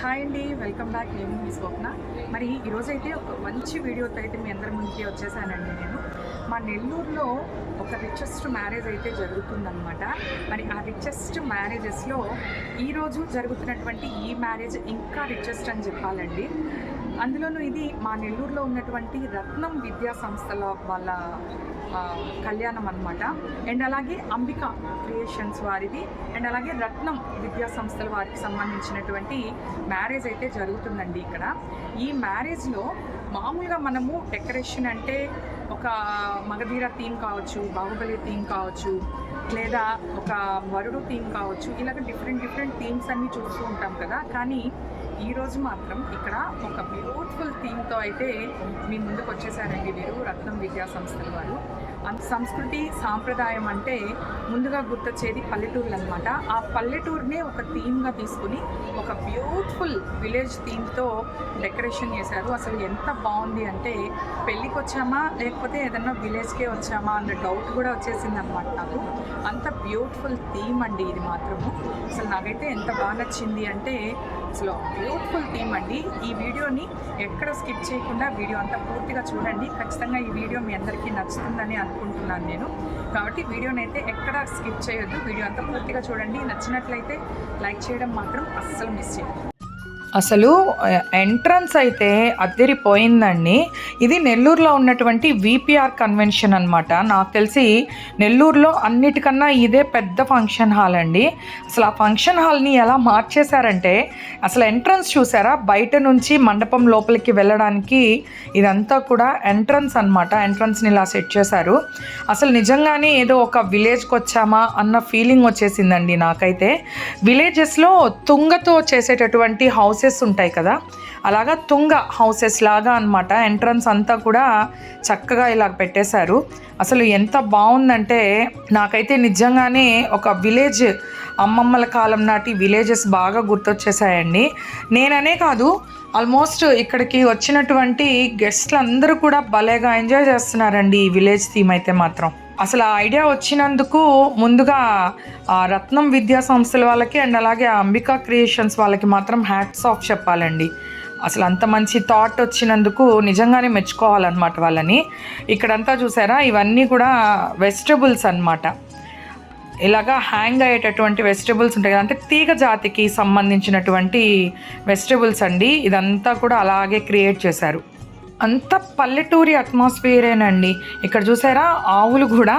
Hi అండి welcome back. నేను మీ స్వప్న. మరి ఈరోజైతే ఒక మంచి వీడియోతో అయితే మీ అందరి ముందుకి వచ్చేసానండి నేను. మా నెల్లూరులో ఒక రిచెస్ట్ మ్యారేజ్ అయితే జరుగుతుందనమాట మరి ఆ రిచెస్ట్ మ్యారేజెస్లో ఈరోజు జరుగుతున్నటువంటి ఈ మ్యారేజ్ ఇంకా రిచెస్ట్ అని చెప్పాలండి. అందులోనూ ఇది మా నెల్లూరులో ఉన్నటువంటి రత్నం విద్యా సంస్థల వాళ్ళ కళ్యాణం అనమాట అండ్ అలాగే అంబిక క్రియేషన్స్ వారిది. అండ్ అలాగే రత్నం విద్యా సంస్థల వారికి సంబంధించినటువంటి మ్యారేజ్ అయితే జరుగుతుందండి ఇక్కడ. ఈ మ్యారేజ్లో మామూలుగా మనము డెకరేషన్ అంటే ఒక మగధీర థీమ్ కావచ్చు బాహుబలి థీమ్ కావచ్చు లేదా ఒక వరుడు థీమ్ కావచ్చు ఇలాగ డిఫరెంట్ డిఫరెంట్ థీమ్స్ అన్నీ చూస్తూ ఉంటాం కదా. కానీ ఈరోజు మాత్రం ఇక్కడ ఒక బ్యూటిఫుల్ థీమ్తో అయితే మీ ముందుకు వచ్చేసారండి వీరు రత్నం విద్యా సంస్థల వారు. అంత సంస్కృతి సాంప్రదాయం అంటే ముందుగా గుర్తొచ్చేది పల్లెటూర్లు అనమాట ఆ పల్లెటూరునే ఒక థీమ్గా తీసుకుని ఒక బ్యూటిఫుల్ విలేజ్ థీమ్తో డెకరేషన్ చేశారు. అసలు ఎంత బాగుంది అంటే పెళ్ళికి వచ్చామా లేకపోతే ఏదన్నా విలేజ్కే వచ్చామా అన్న డౌట్ కూడా వచ్చేసింది అనమాట నాకు. అంత బ్యూటిఫుల్ థీమ్ అండి ఇది మాత్రము. అసలు నాకైతే ఎంత బాగా నచ్చింది అంటే లో బ్యూటిఫుల్ థీమ్ అండి. ఈ వీడియోని ఎక్కడ స్కిప్ చేయకుండా వీడియో అంతా పూర్తిగా చూడండి. ఖచ్చితంగా ఈ వీడియో మీ అందరికీ నచ్చుతుందని అనుకుంటున్నాను నేను. కాబట్టి వీడియోని అయితే ఎక్కడ స్కిప్ చేయొద్దు. వీడియో అంతా పూర్తిగా చూడండి. నచ్చినట్లయితే లైక్ చేయడం మాత్రం అస్సలు మిస్ చేయదు అసలు ఎంట్రన్స్ అయితే అద్దరిపోయిందండి ఇది నెల్లూరులో ఉన్నటువంటి విపిఆర్ కన్వెన్షన్ అనమాట నాకు తెలిసి నెల్లూరులో అన్నిటికన్నా ఇదే పెద్ద ఫంక్షన్ హాల్ అండి. అసలు ఆ ఫంక్షన్ హాల్ని ఎలా మార్చేశారంటే అసలు ఎంట్రన్స్ చూసారా? బయట నుంచి మండపం లోపలికి వెళ్ళడానికి ఇదంతా కూడా ఎంట్రన్స్ అనమాట ఎంట్రన్స్ని ఇలా సెట్ చేశారు. అసలు నిజంగానే ఏదో ఒక విలేజ్కి వచ్చామా అన్న ఫీలింగ్ వచ్చేసిందండి నాకైతే. విలేజెస్లో తుంగతో చేసేటటువంటి హౌసెస్ ఉంటాయి కదా. అలాగా తుంగ హౌసెస్ లాగా అనమాట ఎంట్రన్స్ అంతా కూడా చక్కగా ఇలా పెట్టేశారు. అసలు ఎంత బాగుందంటే నాకైతే నిజంగానే ఒక విలేజ్ అమ్మమ్మల కాలం నాటి విలేజెస్ బాగా గుర్తొచ్చేసాయండి. నేననే కాదు ఆల్మోస్ట్ ఇక్కడికి వచ్చినటువంటి గెస్ట్లు అందరూ కూడా భలేగా ఎంజాయ్ చేస్తున్నారండి ఈ విలేజ్ థీమ్ అయితే మాత్రం. అసలు ఆ ఐడియా వచ్చినందుకు ముందుగా ఆ రత్నం విద్యా సంస్థల వాళ్ళకి అండ్ అలాగే అంబికా క్రియేషన్స్ వాళ్ళకి మాత్రం హ్యాట్స్ ఆఫ్ చెప్పాలండి. అసలు అంత మంచి థాట్ వచ్చినందుకు నిజంగానే మెచ్చుకోవాలన్నమాట వాళ్ళని. ఇక్కడంతా చూసారా? ఇవన్నీ కూడా వెజిటబుల్స్ అన్నమాట. ఇలాగా హ్యాంగ్ అయ్యేటటువంటి వెజిటబుల్స్ ఉంటాయి కదా అంటే తీగ జాతికి సంబంధించినటువంటి వెజిటబుల్స్ అండి. ఇదంతా కూడా అలాగే క్రియేట్ చేశారు. అంత పల్లెటూరి అట్మాస్ఫియరేనండి. ఇక్కడ చూసారా ఆవులు కూడా.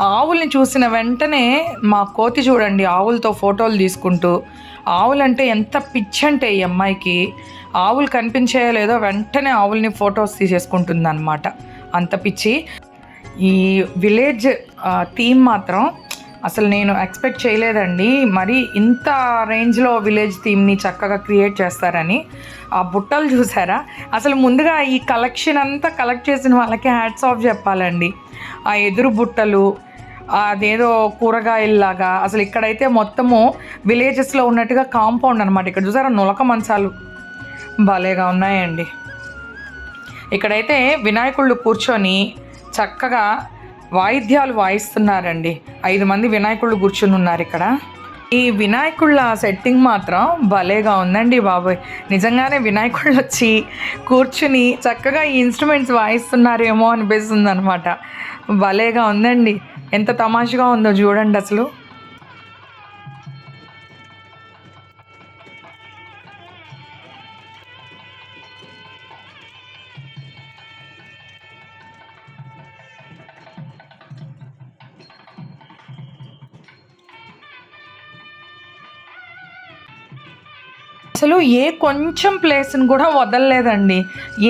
ఆవుల్ని చూసిన వెంటనే మా కోతి చూడండి ఆవులతో ఫోటోలు తీసుకుంటూ. ఆవులంటే ఎంత పిచ్చి అంటే ఈ అమ్మాయికి. ఆవులు కనిపించాయో లేదో వెంటనే ఆవుల్ని ఫొటోస్ తీసేసుకుంటుంది అనమాట అంత పిచ్చి. ఈ విలేజ్ థీమ్ మాత్రం అసలు నేను ఎక్స్పెక్ట్ చేయలేదండి. మరి ఇంత రేంజ్లో విలేజ్ థీమ్ని చక్కగా క్రియేట్ చేస్తారని. ఆ బుట్టలు చూసారా? అసలు ముందుగా ఈ కలెక్షన్ అంతా కలెక్ట్ చేసిన వాళ్ళకి హ్యాట్స్ ఆఫ్ చెప్పాలండి. ఆ ఎదురు బుట్టలు అదేదో కూరగాయల్లాగా అసలు ఇక్కడైతే మొత్తము విలేజెస్లో ఉన్నట్టుగా కాంపౌండ్ అనమాట ఇక్కడ చూసారా? నులక మంచాలు భలేగా ఉన్నాయండి. ఇక్కడైతే వినాయకుళ్ళు కూర్చొని చక్కగా వాయిద్యాలు వాయిస్తున్నారండి. ఐదు మంది వినాయకుళ్ళు కూర్చుని ఉన్నారు ఇక్కడ. ఈ వినాయకుళ్ళ సెట్టింగ్ మాత్రం భలేగా ఉందండి బాబోయ్. నిజంగానే వినాయకుళ్ళు వచ్చి కూర్చుని చక్కగా ఈ ఇన్స్ట్రుమెంట్స్ వాయిస్తున్నారేమో అనిపిస్తుంది అనమాట భలేగా ఉందండి. ఎంత తమాషగా ఉందో చూడండి అసలు. అసలు ఏ కొంచెం ప్లేస్ని కూడా వదలలేదండి.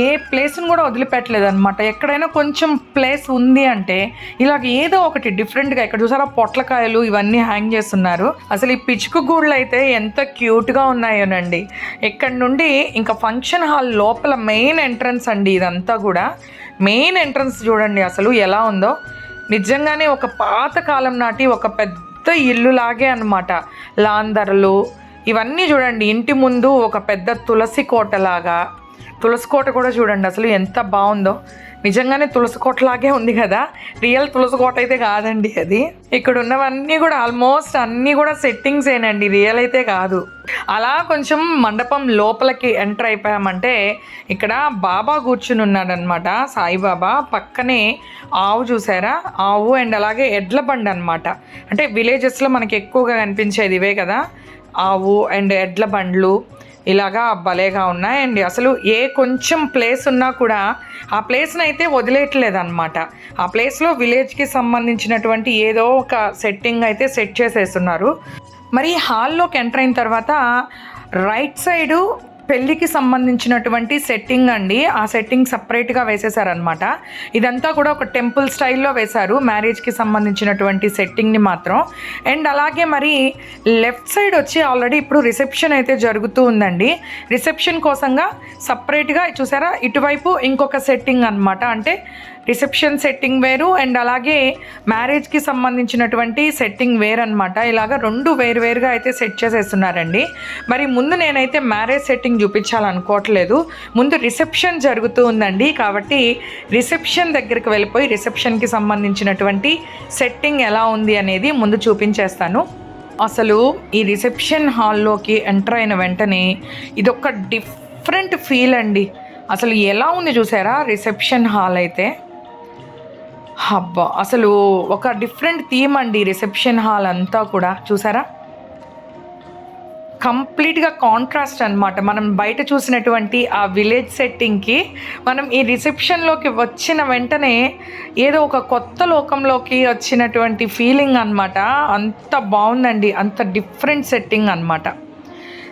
ఏ ప్లేస్ని కూడా వదిలిపెట్టలేదు అనమాట ఎక్కడైనా కొంచెం ప్లేస్ ఉంది అంటే ఇలాగ ఏదో ఒకటి డిఫరెంట్గా ఇక్కడ చూసారా పొట్లకాయలు ఇవన్నీ హ్యాంగ్ చేస్తున్నారు. అసలు ఈ పిచ్చుకు గూళ్ళు అయితే ఎంత క్యూట్గా ఉన్నాయోనండి. ఇక్కడ నుండి ఇంకా ఫంక్షన్ హాల్ లోపల మెయిన్ ఎంట్రన్స్ అండి ఇదంతా కూడా. మెయిన్ ఎంట్రన్స్ చూడండి అసలు ఎలా ఉందో. నిజంగానే ఒక పాతకాలం నాటి ఒక పెద్ద ఇల్లు లాగే అనమాట లాందరలు ఇవన్నీ చూడండి ఇంటి ముందు ఒక పెద్ద తులసి కోటలాగా. తులసి కోట కూడా చూడండి అసలు ఎంత బాగుందో. నిజంగానే తులసి కోటలాగే ఉంది కదా. రియల్ తులసి కోట అయితే కాదండి అది. ఇక్కడ ఉన్నవన్నీ కూడా ఆల్మోస్ట్ అన్నీ కూడా సెట్టింగ్స్ ఏనండి రియల్ అయితే కాదు. అలా కొంచెం మండపం లోపలికి ఎంటర్ అయిపోయామంటే ఇక్కడ బాబా కూర్చుని ఉన్నాడనమాట సాయిబాబా పక్కనే ఆవు చూసారా? ఆవు అండ్ అలాగే ఎడ్ల బండి అనమాట అంటే విలేజెస్లో మనకి ఎక్కువగా కనిపించేది ఇవే కదా. ఆవు అండ్ ఎడ్ల బండ్లు ఇలాగా భలేగా ఉన్నాయి అండ్ అసలు ఏ కొంచెం ప్లేస్ ఉన్నా కూడా ఆ ప్లేస్ని అయితే వదిలేయట్లేదు అనమాట ఆ ప్లేస్లో విలేజ్కి సంబంధించినటువంటి ఏదో ఒక సెట్టింగ్ అయితే సెట్ చేసేస్తున్నారు. మరి హాల్లోకి ఎంటర్ అయిన తర్వాత రైట్ సైడు పెళ్ళికి సంబంధించినటువంటి సెట్టింగ్ అండి. ఆ సెట్టింగ్ సపరేట్గా వేసేసారనమాట ఇదంతా కూడా ఒక టెంపుల్ స్టైల్లో వేశారు. మ్యారేజ్కి సంబంధించినటువంటి సెట్టింగ్ని మాత్రం. అండ్ అలాగే మరి లెఫ్ట్ సైడ్ వచ్చి ఆల్రెడీ ఇప్పుడు రిసెప్షన్ అయితే జరుగుతూ ఉందండి. రిసెప్షన్ కోసంగా సపరేట్గా చూసారా? ఇటువైపు ఇంకొక సెట్టింగ్ అనమాట అంటే రిసెప్షన్ సెట్టింగ్ వేరు అండ్ అలాగే మ్యారేజ్కి సంబంధించినటువంటి సెట్టింగ్ వేరనమాట ఇలాగ రెండు వేరువేరుగా అయితే సెట్ చేసేస్తున్నారండి. మరి ముందు నేనైతే మ్యారేజ్ సెట్టింగ్ చూపించాలనుకోవట్లేదు. ముందు రిసెప్షన్ జరుగుతూ ఉందండి. కాబట్టి రిసెప్షన్ దగ్గరికి వెళ్ళిపోయి రిసెప్షన్కి సంబంధించినటువంటి సెట్టింగ్ ఎలా ఉంది అనేది ముందు చూపించేస్తాను. అసలు ఈ రిసెప్షన్ హాల్లోకి ఎంటర్ అయిన వెంటనే ఇదొక డిఫరెంట్ ఫీల్ అండి. అసలు ఎలా ఉంది చూసారా రిసెప్షన్ హాల్ అయితే? అబ్బా అసలు ఒక డిఫరెంట్ థీమ్ అండి రిసెప్షన్ హాల్ అంతా కూడా. చూసారా? కంప్లీట్గా కాంట్రాస్ట్ అన్నమాట. మనం బయట చూసినటువంటి ఆ విలేజ్ సెట్టింగ్కి మనం ఈ రిసెప్షన్లోకి వచ్చిన వెంటనే ఏదో ఒక కొత్త లోకంలోకి వచ్చినటువంటి ఫీలింగ్ అనమాట అంత బాగుందండి. అంత డిఫరెంట్ సెట్టింగ్ అన్నమాట.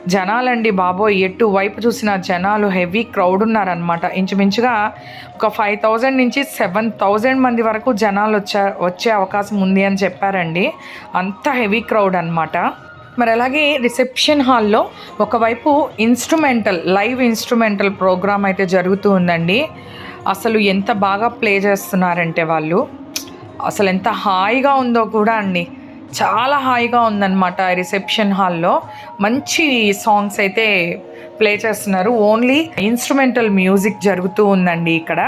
జనాలండి బాబోయ్ ఎటు వైపు చూసిన జనాలు హెవీ క్రౌడ్ ఉన్నారనమాట ఇంచుమించుగా ఒక ఫైవ్ థౌజండ్ నుంచి సెవెన్ థౌజండ్ మంది వరకు జనాలు వచ్చే వచ్చే అవకాశం ఉంది అని చెప్పారండి. అంత హెవీ క్రౌడ్ అనమాట మరి అలాగే రిసెప్షన్ హాల్లో ఒకవైపు ఇన్స్ట్రుమెంటల్ లైవ్ ఇన్స్ట్రుమెంటల్ ప్రోగ్రామ్ అయితే జరుగుతూ ఉందండి. అసలు ఎంత బాగా ప్లే చేస్తున్నారంటే వాళ్ళు. అసలు ఎంత హాయిగా ఉందో కూడా అండి. చాలా హాయిగా ఉందన్నమాట రిసెప్షన్ హాల్లో. మంచి సాంగ్స్ అయితే ప్లే చేస్తున్నారు. ఓన్లీ ఇన్స్ట్రుమెంటల్ మ్యూజిక్ జరుగుతూ ఉందండి ఇక్కడ.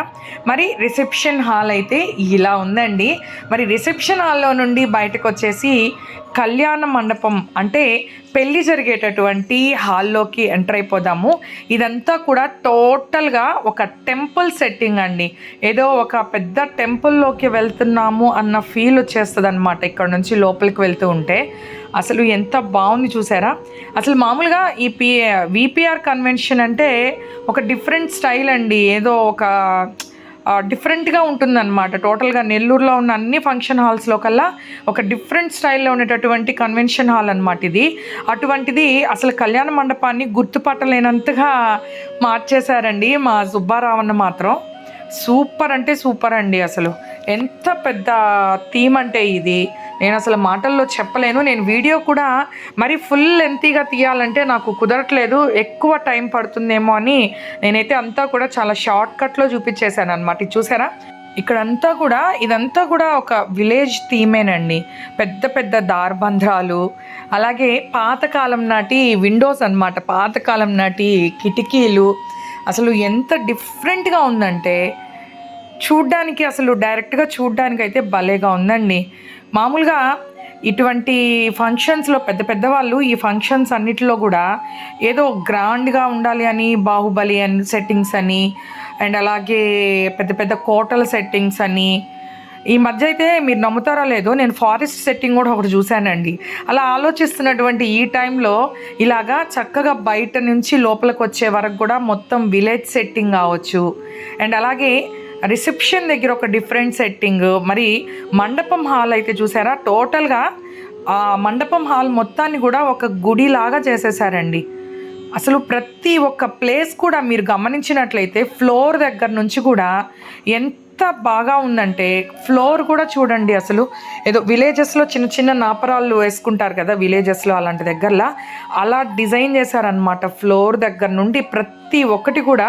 మరి రిసెప్షన్ హాల్ అయితే ఇలా ఉందండి. మరి రిసెప్షన్ హాల్లో నుండి బయటకు వచ్చేసి కళ్యాణ మండపం అంటే పెళ్ళి జరిగేటటువంటి హాల్లోకి ఎంటర్ అయిపోదాము. ఇదంతా కూడా టోటల్గా ఒక టెంపుల్ సెట్టింగ్ అండి. ఏదో ఒక పెద్ద టెంపుల్లోకి వెళ్తున్నాము అన్న ఫీల్ వచ్చేస్తుంది అనమాట ఇక్కడ నుంచి లోపలికి వెళ్తూ ఉంటే. అసలు ఎంత బాగుంది చూసారా? అసలు మామూలుగా ఈ పి విపిఆర్ కన్వెన్షన్ అంటే ఒక డిఫరెంట్ స్టైల్ అండి. ఏదో ఒక డిఫరెంట్గా ఉంటుందన్నమాట. టోటల్గా నెల్లూరులో ఉన్న అన్ని ఫంక్షన్ హాల్స్లో కల్లా ఒక డిఫరెంట్ స్టైల్లో ఉండేటటువంటి కన్వెన్షన్ హాల్ అనమాట ఇది. అటువంటిది అసలు కళ్యాణ మండపాన్ని గుర్తుపట్టలేనంతగా మార్చేశారండి మా సుబ్బారావన్న మాత్రం. సూపర్ అంటే సూపర్ అండి అసలు. ఎంత పెద్ద థీమ్ అంటే ఇది. నేను అసలు మాటల్లో చెప్పలేను. నేను వీడియో కూడా మరి ఫుల్ లెంతీగా తీయాలంటే నాకు కుదరట్లేదు. ఎక్కువ టైం పడుతుందేమో అని నేనైతే అంతా కూడా చాలా షార్ట్ కట్లో చూపించేశాను అనమాట చూసారా? ఇక్కడంతా కూడా ఇదంతా కూడా ఒక విలేజ్ థీమేనండి పెద్ద పెద్ద దార్బంధ్రాలు అలాగే పాతకాలం నాటి విండోస్ అనమాట పాతకాలం నాటి కిటికీలు. అసలు ఎంత డిఫరెంట్గా ఉందంటే చూడ్డానికి అసలు డైరెక్ట్గా చూడ్డానికి అయితే భలేగా ఉందండి. మామూలుగా ఇటువంటి ఫంక్షన్స్లో పెద్ద పెద్ద వాళ్ళు ఈ ఫంక్షన్స్ అన్నిటిలో కూడా ఏదో గ్రాండ్గా ఉండాలి అని బాహుబలి అని సెట్టింగ్స్ అని అండ్ అలాగే పెద్ద పెద్ద కోటల సెట్టింగ్స్ అని. ఈ మధ్య అయితే మీరు నమ్ముతారో లేదో నేను ఫారెస్ట్ సెట్టింగ్ కూడా ఒకటి చూశానండి. అలా ఆలోచిస్తున్నటువంటి ఈ టైంలో ఇలాగా చక్కగా బయట నుంచి లోపలికి వచ్చే వరకు కూడా మొత్తం విలేజ్ సెట్టింగ్ కావచ్చు. అండ్ అలాగే రిసెప్షన్ దగ్గర ఒక డిఫరెంట్ సెట్టింగ్. మరి మండపం హాల్ అయితే చూసారా? టోటల్గా ఆ మండపం హాల్ మొత్తాన్ని కూడా ఒక గుడిలాగా చేసేసారండి. అసలు ప్రతి ఒక్క ప్లేస్ కూడా మీరు గమనించినట్లయితే ఫ్లోర్ దగ్గర నుంచి కూడా ఎంత బాగా ఉందంటే ఫ్లోర్ కూడా చూడండి అసలు. ఏదో విలేజెస్లో చిన్న చిన్న నాపరాళ్ళు వేసుకుంటారు కదా విలేజెస్లో అలాంటి దగ్గరలా. అలా డిజైన్ చేశారనమాట ఫ్లోర్ దగ్గర నుండి ప్రతి ప్రతి ఒక్కటి కూడా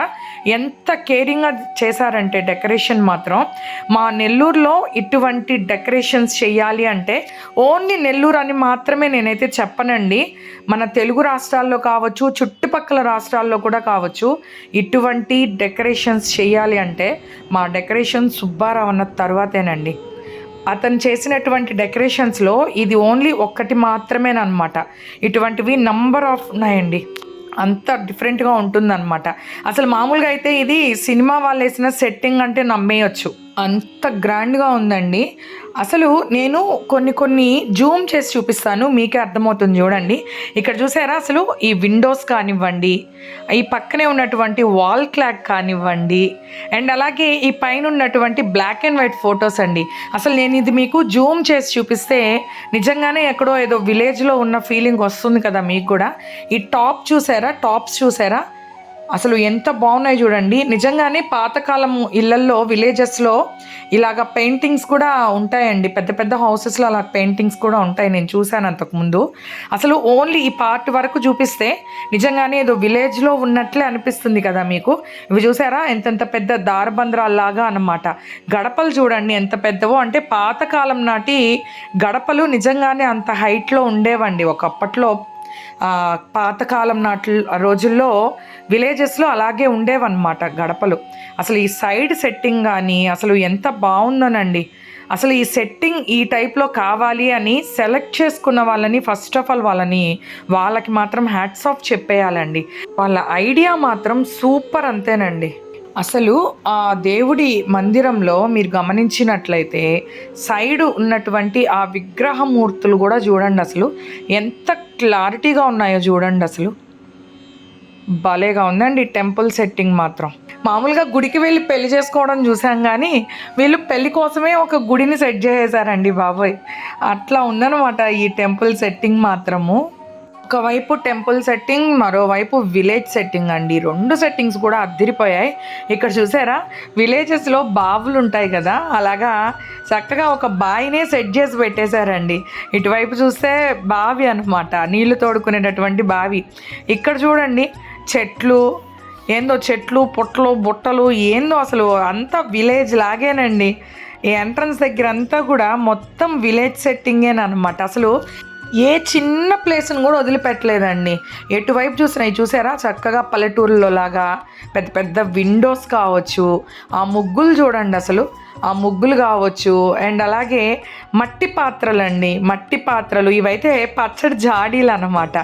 ఎంత కేరింగ్గా చేశారంటే డెకరేషన్ మాత్రం. మా నెల్లూరులో ఇటువంటి డెకరేషన్స్ చేయాలి అంటే ఓన్లీ నెల్లూరు అని మాత్రమే నేనైతే చెప్పనండి. మన తెలుగు రాష్ట్రాల్లో కావచ్చు చుట్టుపక్కల రాష్ట్రాల్లో కూడా కావచ్చు ఇటువంటి డెకరేషన్స్ చేయాలి అంటే మా డెకరేషన్ సుబ్బారావు అన్న తర్వాతేనండి. అతను చేసినటువంటి డెకరేషన్స్లో ఇది ఓన్లీ ఒక్కటి మాత్రమేనమాట ఇటువంటివి నంబర్ ఆఫ్ ఉన్నాయండి. అంత డిఫరెంట్గా ఉంటుందన్నమాట. అసలు మామూలుగా అయితే ఇది సినిమా వాళ్ళు వేసిన సెట్టింగ్ అంటే నమ్మేయచ్చు. అంత గ్రాండ్గా ఉందండి. అసలు నేను కొన్ని కొన్ని జూమ్ చేసి చూపిస్తాను మీకే అర్థమవుతుంది చూడండి. ఇక్కడ చూసారా అసలు ఈ విండోస్ కానివ్వండి ఈ పక్కనే ఉన్నటువంటి వాల్ క్లాక్ కానివ్వండి అండ్ అలాగే ఈ పైన ఉన్నటువంటి బ్లాక్ అండ్ వైట్ ఫొటోస్ అండి. అసలు నేను ఇది మీకు జూమ్ చేసి చూపిస్తే నిజంగానే ఎక్కడో ఏదో విలేజ్లో ఉన్న ఫీలింగ్ వస్తుంది కదా మీకు కూడా. ఈ టాప్ చూసారా? టాప్స్ చూసారా? అసలు ఎంత బాగున్నాయి చూడండి. నిజంగానే పాతకాలం ఇళ్ళల్లో విలేజెస్లో ఇలాగ పెయింటింగ్స్ కూడా ఉంటాయండి. పెద్ద పెద్ద హౌసెస్లో అలా పెయింటింగ్స్ కూడా ఉంటాయి. నేను చూశాను అంతకుముందు. అసలు ఓన్లీ ఈ పార్ట్ వరకు చూపిస్తే నిజంగానే ఏదో విలేజ్లో ఉన్నట్లే అనిపిస్తుంది కదా మీకు. ఇవి చూసారా? ఎంతెంత పెద్ద దారబంద్రాల్లాగా అన్నమాట. గడపలు చూడండి ఎంత పెద్దవో. అంటే పాతకాలం నాటి గడపలు నిజంగానే అంత హైట్లో ఉండేవండి. ఒకప్పట్లో పాతకాలం నాటి రోజుల్లో విలేజెస్లో అలాగే ఉండేవన్నమాట గడపలు. అసలు ఈ సైడ్ సెట్టింగ్ కానీ అసలు ఎంత బాగుందోనండి అసలు ఈ సెట్టింగ్ ఈ టైప్లో కావాలి అని సెలెక్ట్ చేసుకున్న వాళ్ళని ఫస్ట్ ఆఫ్ ఆల్ వాళ్ళని వాళ్ళకి మాత్రం హ్యాట్స్ ఆఫ్ చెప్పేయాలండి. వాళ్ళ ఐడియా మాత్రం సూపర్ అంతేనండి. అసలు ఆ దేవుడి మందిరంలో మీరు గమనించినట్లయితే సైడ్ ఉన్నటువంటి ఆ విగ్రహమూర్తులు కూడా చూడండి అసలు. ఎంత క్లారిటీగా ఉన్నాయో చూడండి అసలు. భలేగా ఉందండి టెంపుల్ సెట్టింగ్ మాత్రం. మామూలుగా గుడికి వెళ్ళి పెళ్ళి చేసుకోవడం చూసాం కానీ వీళ్ళు పెళ్ళి కోసమే ఒక గుడిని సెట్ చేసేసారండి బాబాయ్. అట్లా ఉందన్నమాట ఈ టెంపుల్ సెట్టింగ్ మాత్రము. ఒకవైపు టెంపుల్ సెట్టింగ్ మరోవైపు విలేజ్ సెట్టింగ్ అండి. రెండు సెట్టింగ్స్ కూడా అద్దిరిపోయాయి. ఇక్కడ చూసారా? విలేజెస్లో బావులు ఉంటాయి కదా? అలాగా చక్కగా ఒక బావినే సెట్ చేసి పెట్టేశారండి. ఇటువైపు చూస్తే బావి అనమాట నీళ్ళు తోడుకునేటటువంటి బావి. ఇక్కడ చూడండి చెట్లు. ఏందో చెట్లు పుట్టలు బుట్టలు ఏందో అసలు అంతా విలేజ్ లాగేనండి. ఈ ఎంట్రన్స్ దగ్గర అంతా కూడా మొత్తం విలేజ్ సెట్టింగేనమాట అసలు ఏ చిన్న ప్లేస్ని కూడా వదిలిపెట్టలేదండి. ఎటువైపు చూసినా చూసారా? చక్కగా పల్లెటూరులో లాగా పెద్ద పెద్ద విండోస్ కావచ్చు. ఆ ముగ్గులు చూడండి అసలు. ఆ ముగ్గులు కావచ్చు అండ్ అలాగే మట్టి పాత్రలు అండి మట్టి పాత్రలు ఇవైతే పచ్చడి జాడీలు అనమాట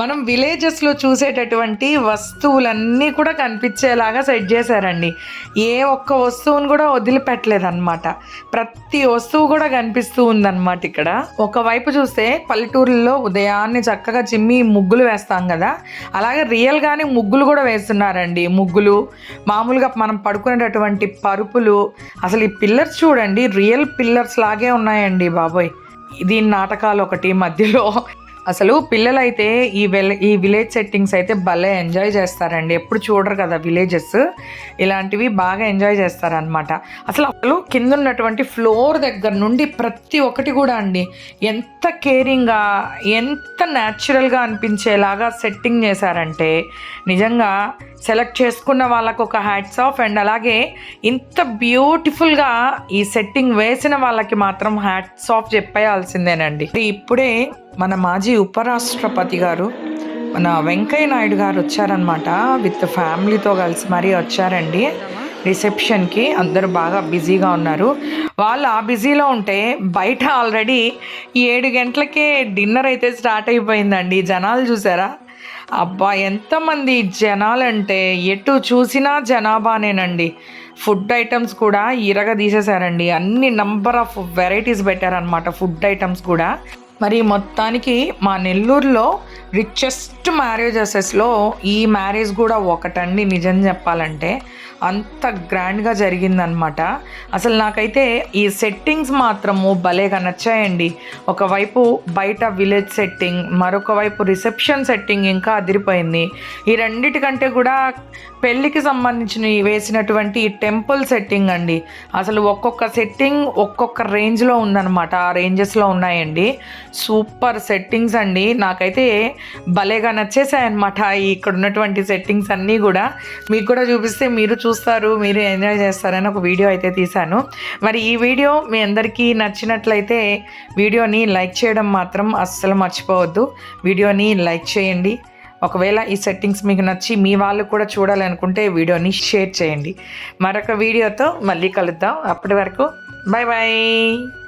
మనం విలేజెస్లో చూసేటటువంటి వస్తువులన్నీ కూడా కనిపించేలాగా సెట్ చేశారండి. ఏ ఒక్క వస్తువును కూడా వదిలిపెట్టలేదన్నమాట. ప్రతి వస్తువు కూడా కనిపిస్తూ ఉందన్నమాట ఇక్కడ. ఒకవైపు చూస్తే పల్లెటూరులో ఉదయాన్నే చక్కగా చిమ్మి ముగ్గులు వేస్తాం కదా. అలాగే రియల్గానే ముగ్గులు కూడా వేస్తున్నారండి. ముగ్గులు మామూలుగా మనం పడుకునేటటువంటి పరుపులు అసలు ఈ పిల్లర్స్ చూడండి రియల్ పిల్లర్స్ లాగే ఉన్నాయండి బాబోయ్. దీని నాటకాలు ఒకటి మధ్యలో. అసలు పిల్లలైతే ఈ వెల్ ఈ విలేజ్ సెట్టింగ్స్ అయితే భలే ఎంజాయ్ చేస్తారండి. ఎప్పుడు చూడరు కదా విలేజెస్. ఇలాంటివి బాగా ఎంజాయ్ చేస్తారనమాట అసలు అసలు కింద ఉన్నటువంటి ఫ్లోర్ దగ్గర నుండి ప్రతి ఒక్కటి కూడా అండి ఎంత కేరింగ్గా ఎంత న్యాచురల్గా అనిపించేలాగా సెట్టింగ్ చేశారంటే నిజంగా సెలెక్ట్ చేసుకున్న వాళ్ళకు ఒక హ్యాట్స్ ఆఫ్ అండ్ అలాగే ఇంత బ్యూటిఫుల్గా ఈ సెట్టింగ్ వేసిన వాళ్ళకి మాత్రం హ్యాట్స్ ఆఫ్ చెప్పేయాల్సిందేనండి. ఇప్పుడే మన మాజీ ఉపరాష్ట్రపతి గారు మన వెంకయ్య నాయుడు గారు వచ్చారనమాట విత్ ఫ్యామిలీతో కలిసి మరీ వచ్చారండి. రిసెప్షన్కి అందరూ బాగా బిజీగా ఉన్నారు. వాళ్ళు ఆ బిజీలో ఉంటే బయట ఆల్రెడీ ఏడు గంటలకే డిన్నర్ అయితే స్టార్ట్ అయిపోయిందండి. జనాలు చూసారా? అబ్బా ఎంతమంది జనాలంటే ఎటు చూసినా జనాభానేనండి. ఫుడ్ ఐటమ్స్ కూడా ఇరగ తీసేశారండి. అన్ని నంబర్ ఆఫ్ వెరైటీస్ పెట్టారనమాట ఫుడ్ ఐటమ్స్ కూడా. మరి మొత్తానికి మా నెల్లూరులో రిచెస్ట్ మ్యారేజెసెస్లో ఈ మ్యారేజ్ కూడా ఒకటండి నిజం చెప్పాలంటే. అంత గ్రాండ్గా జరిగిందనమాట అసలు నాకైతే ఈ సెట్టింగ్స్ మాత్రము భలేగా నచ్చాయండి. ఒకవైపు బయట విలేజ్ సెట్టింగ్ మరొక వైపు రిసెప్షన్ సెట్టింగ్ ఇంకా అదిరిపోయింది. ఈ రెండిటికంటే కూడా పెళ్ళికి సంబంధించిన వేసినటువంటి ఈ టెంపుల్ సెట్టింగ్ అండి. అసలు ఒక్కొక్క సెట్టింగ్ ఒక్కొక్క రేంజ్లో ఉందన్నమాట. ఆ రేంజెస్లో ఉన్నాయండి. సూపర్ సెట్టింగ్స్ అండి. నాకైతే భలేగా నచ్చేసాయన్నమాట ఇక్కడ ఉన్నటువంటి సెట్టింగ్స్ అన్నీ కూడా. మీకు కూడా చూపిస్తే మీరు చూ చూస్తారు మీరు ఎంజాయ్ చేస్తారని ఒక వీడియో అయితే తీశాను. మరి ఈ వీడియో మీ అందరికీ నచ్చినట్లయితే వీడియోని లైక్ చేయడం మాత్రం అస్సలు మర్చిపోవద్దు. వీడియోని లైక్ చేయండి. ఒకవేళ ఈ సెట్టింగ్స్ మీకు నచ్చి మీ వాళ్ళు కూడా చూడాలనుకుంటే వీడియోని షేర్ చేయండి. మరొక వీడియోతో మళ్ళీ కలుద్దాం. అప్పటి వరకు బాయ్ బాయ్